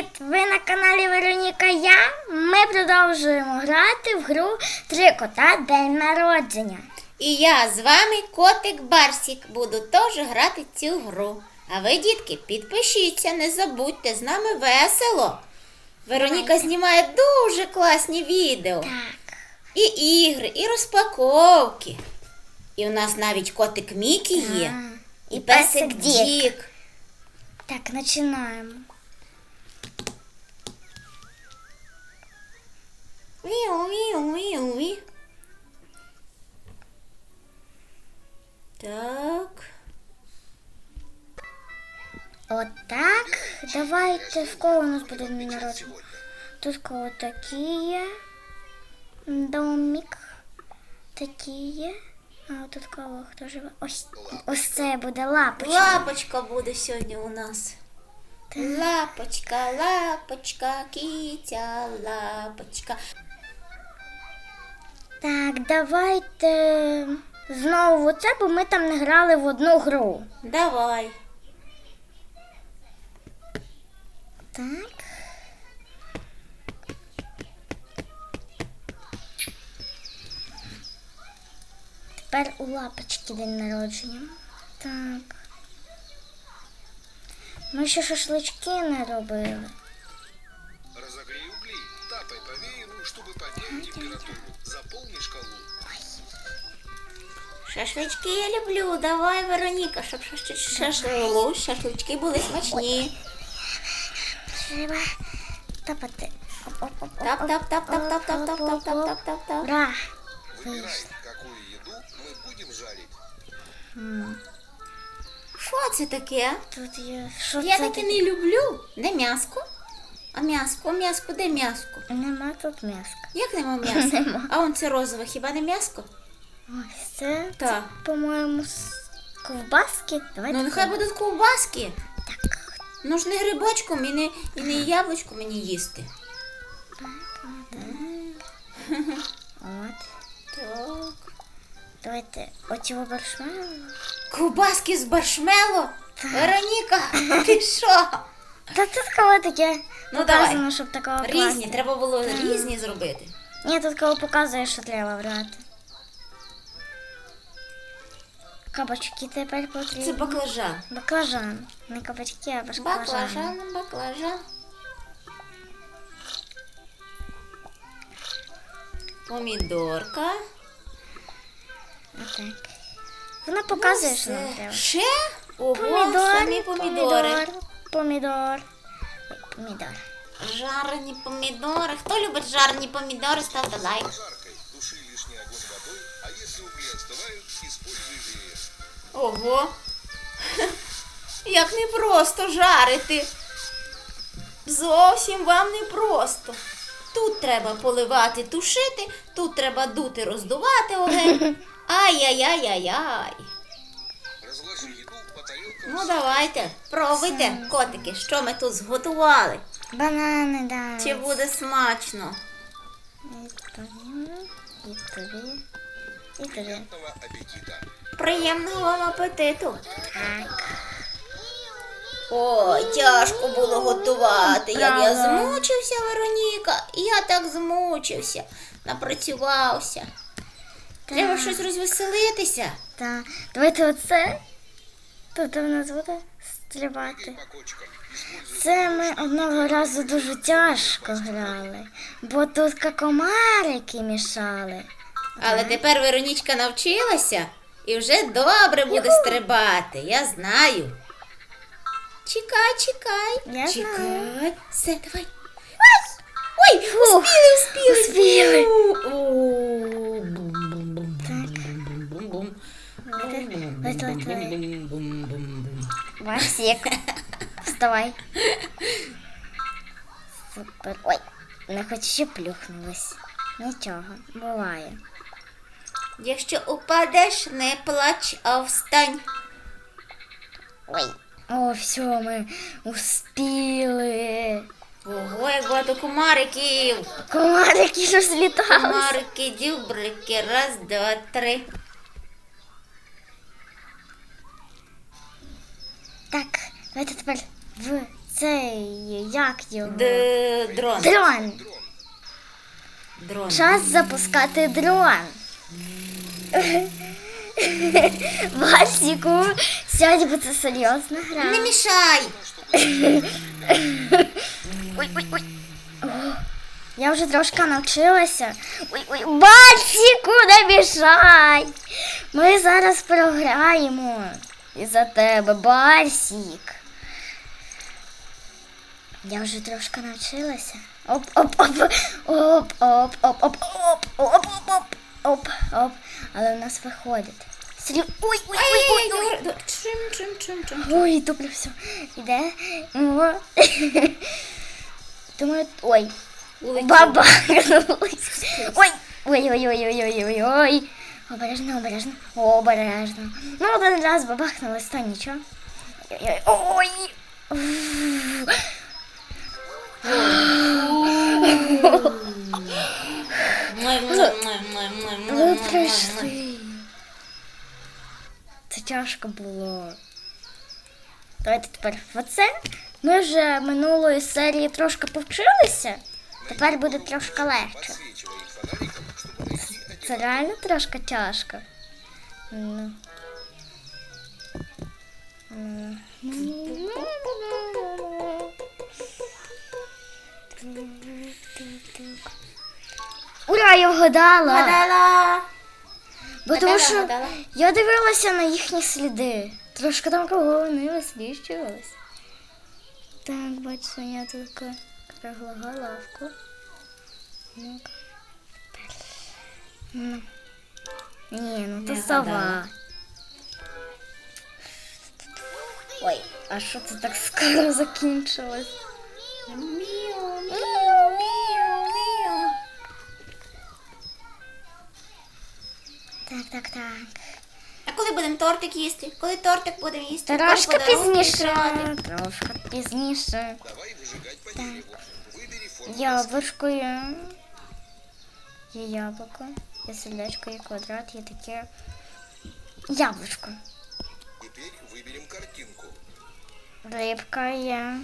Привіт! Ви на каналі Вероніка Я. Ми продовжуємо грати в гру Три кота День народження. І я з вами, котик Барсік, буду теж грати цю гру. А ви, дітки, підпишіться, не забудьте, з нами весело. Вероніка знімає дуже класні відео. Так. І ігри, і розпаковки. І у нас навіть котик Мікі є. А, І, песик. Дік. Так, починаємо. Віу, віу, віу, ві. Так. Отак. Давайте в кого у нас буде народження? Тут кого такі є. Домик. Такі є. А тут кого хто живе? Ось, ось це буде лапочка. Лапочка буде сьогодні у нас. Лапочка, лапочка, кітя, лапочка. Так, давайте знову це, бо ми там не грали в одну гру. Давай. Так. Тепер у лапочки день народження. Так. Ми ще шашлички не робили. чтобы поднять температуру. Заполни шкалу. Шашлички я люблю. Давай, Вероніка, щоб шаш- шашлу, шашлички були смачні. Треба тапати. Оп-оп-оп-оп. Тап, тап, тап, тап, тап, тап, тап, тап, тап, тап, тап, тап. Ура! Выбирай, какую еду мы будем жарить. Що це таке? Тут є. Що Я це таке не люблю. Де м'яско? А м'яско, м'яско, де м'яско? Нема тут м'яска. Як нема м'яска? А он це розове, хіба не м'яско? Ось це, це по-моєму, з ковбаски. Давайте. Ну нехай будуть ковбаски. Так. Ну ж не грибочком і не, і не яблучко мені їсти. От. Так. Давайте оцього маршмеллоу. Ковбаски з маршмело? Вероніка, ти що? Та тут кого таке Ну, показано, давай. щоб такого Різні, класти. треба було різні зробити. Ні, тут кого показує, що треба брати. Кабачки тепер потрібні. Це баклажан. Баклажан. Не кабачки, а баклажан. Баклажан, баклажан. Помідорка. Отак. Вона показує, що нам треба. Ще? Ого, Помідор, самі помідори. помідор, помідор. Ой, помідор. Жарені помідори. Хто любить жарені помідори, ставте лайк. Туши лишний огонь водой, а если угли остывают, используй веер. Ого. Як непросто жарити. Зовсім вам непросто. Тут треба поливати, тушити, тут треба дути, роздувати огонь. Ай-яй-яй-яй-яй. Ну давайте, пробуйте, котики, що ми тут зготували. Банани, да. Чи буде смачно? І тобі, і тобі, і тобі. Приємного вам апетиту. Так. Ой, тяжко було готувати. Як я змучився, Вероніка. Я так змучився, напрацювався. Треба щось розвеселитися. Так. Давайте оце. Тут у нас буде стрибати. Це ми одного разу дуже тяжко грали, бо тут комарики мішали. Але тепер Веронічка навчилася і вже добре буде стрибати. Я знаю. Чекай, чекай. Я чекай. знаю. Все, давай. Ой, Фух, успіли, успіли. успіли. О, о, бум-бум-бум-бум-бум-бум. Давай, Васик, вставай. Супер. Ой, не хоч ще плюхнулась. Нічого, буває. Якщо упадеш, не плач, а встань. Ой. О, все, ми успіли. Ого, як багато комариків. Комарики розлітали. Комарики, дюбрики, раз, два, три. Так, давайте тепер в цей, як його? Д- дрон. Дрон. Дрон. Час запускати дрон. Васіку, сьогодні буде серйозна гра. Не мішай. Ой, ой, ой. О, я вже трошки навчилася. Ой, ой, Басіку, не мішай. Ми зараз програємо. І за тебе, Барсік. Я вже трошки навчилася. Оп-оп-оп-оп-оп-оп-оп-оп-оп-оп-оп-оп-оп-оп. Але в нас виходить. Ой, ой, ой, ой, ой, ой. Чим, чим, чим, чим. Ой, добре все. Іде. Думаю, ой. Баба. Ой, ой, ой, ой, ой, ой, ой, ой. Обережно, обережно, обережно. Ну, один раз бабахнулось, то нічого. Ой. Ви прийшли. Це тяжко було. Давайте тепер оце. Ми вже минулої серії трошки повчилися. Тепер буде трошки легше. Це реально трошки тяжко. Ну. Ура, я вгадала! Гадала. Бо тому що я дивилася на їхні сліди. Трошки там кого вони висвічувались. Так, бачу, я така кругла головку. Ну-ка. Ну. Ні, ну то Не сова. Ой, а що це так скоро закінчилось? Міу, міу, міу, міу. Так, так, так. А коли будемо тортик їсти? Коли тортик будемо їсти? Трошки подарунки пізніше. Трошки пізніше. Давай выжигать. Выбери форму. Є яблуко, є сердечко, є квадрат, є таке. Яблучко. Теперь выберем картинку. Рибка є.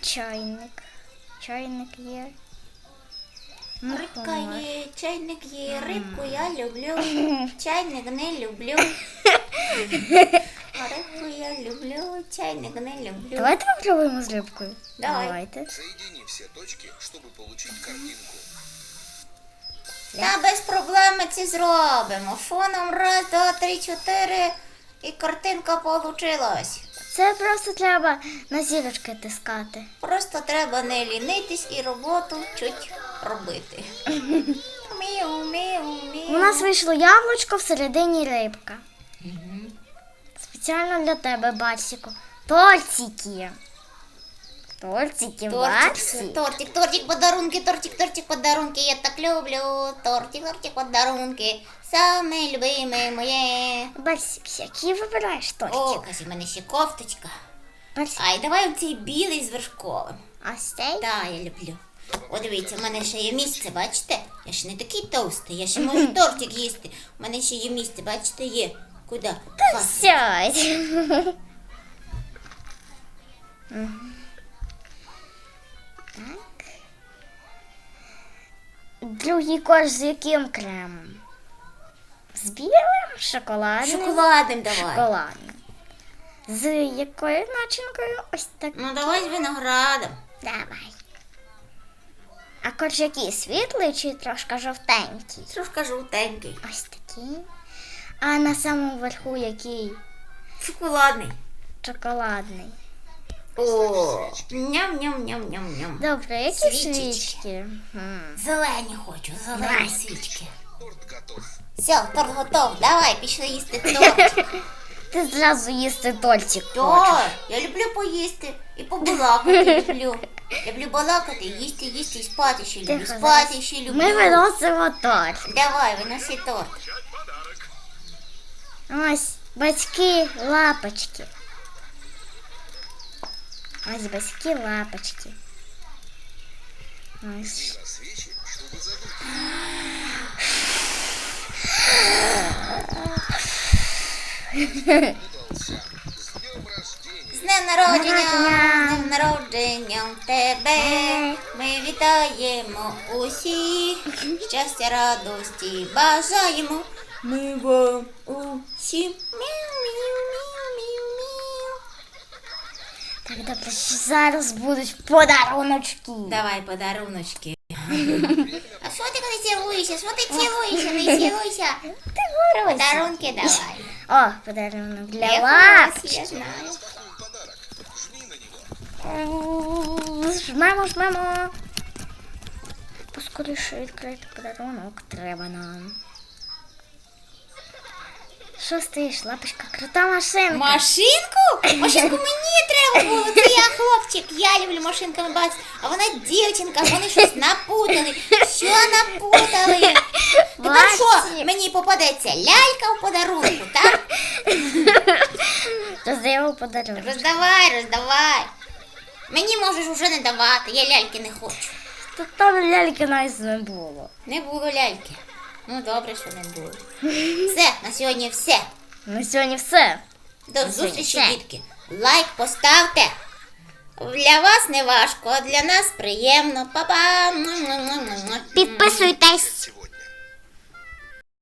Чайник. Чайник є. Рибка Мухомор. є, чайник є, рибку я люблю, чайник не люблю. А рибку я люблю, чайник не люблю. Давайте попробуємо з рибкою. Давай. Давайте. Соедини все точки, чтобы получить картинку. Та без проблем ми це зробимо. Фоном раз, два, три, чотири. І картинка получилась. Це просто треба на зірочки тискати. Просто треба не лінитись і роботу чуть робити. Міу, міу, міу. У нас вийшло яблучко всередині рибка. Спеціально для тебе, Барсіку. Тортики. Тортики, Тортик, тортик, тортик, подарунки, тортик, тортик, подарунки, я так люблю. Тортик, тортик, подарунки. Саме любиме моє. Барсік, який вибираєш О, тортик? ось у мене ще кофточка. Барсік. Ай, давай оцей білий з вершковим. А цей? Так, я люблю. О, дивіться, у мене ще є місце, бачите? Я ж не такий товстий, я ще можу тортик їсти. У мене ще є місце, бачите, є. Куди? Клас. Сядь. Так. Другий корж з яким кремом? З білим? Шоколадним? Шоколадним давай. Шоколадним. З якою начинкою? Ось так. Ну давай з виноградом. Давай. А корж який? Світлий чи трошки жовтенький? Трошки жовтенький. Ось такий. А на самому верху який? Шоколадний. Шоколадний. О, ням-ням-ням-ням-ням. Добре, які Свічечки. свічки? Зелені хочу, зелені свічки. Все, торт готов. Давай, пішли їсти торт. Ти зразу їсти тортик хочеш. Так, я люблю поїсти і побалакати люблю. Люблю балакати, їсти, їсти і спати ще люблю. Тихо, Спати ще люблю. Ми виносимо торт. Давай, виноси торт. Ось батьки лапочки. Ось батьки лапочки. Ось. С днем народження, з днем народженням тебе. Ми вітаємо усіх, щастя, радості бажаємо. Ми вам усім. Мяу-мяу-мяу-мяу-мяу. Що зараз будуть подаруночки. Давай подаруночки. А що ти коли цілуєшся? Що ти цілуєшся? Не цілуйся. Ти говорила. Подарунки давай. О, подарунок для него. Жмемо, жмемо. Поскоріше відкрити подарунок треба нам. Що стоїш, лапочка? Крута машинка. Машинку? Машинку мені треба було. Це я хлопчик. Я люблю машинками бачити. А вона дівчинка, вони щось напутали. Що напутали? Тепер що, мені попадеться лялька в подарунку, так? Роздаємо подарунок. Роздавай, роздавай. Мені можеш уже не давати, я ляльки не хочу. Та там ляльки навіть не було. Не було ляльки. Ну добре, що не було. Все, на сьогодні все. На сьогодні все. До На зустрічі, все. дітки. Лайк поставте. Для вас не важко, а для нас приємно. Па-па. Підписуйтесь.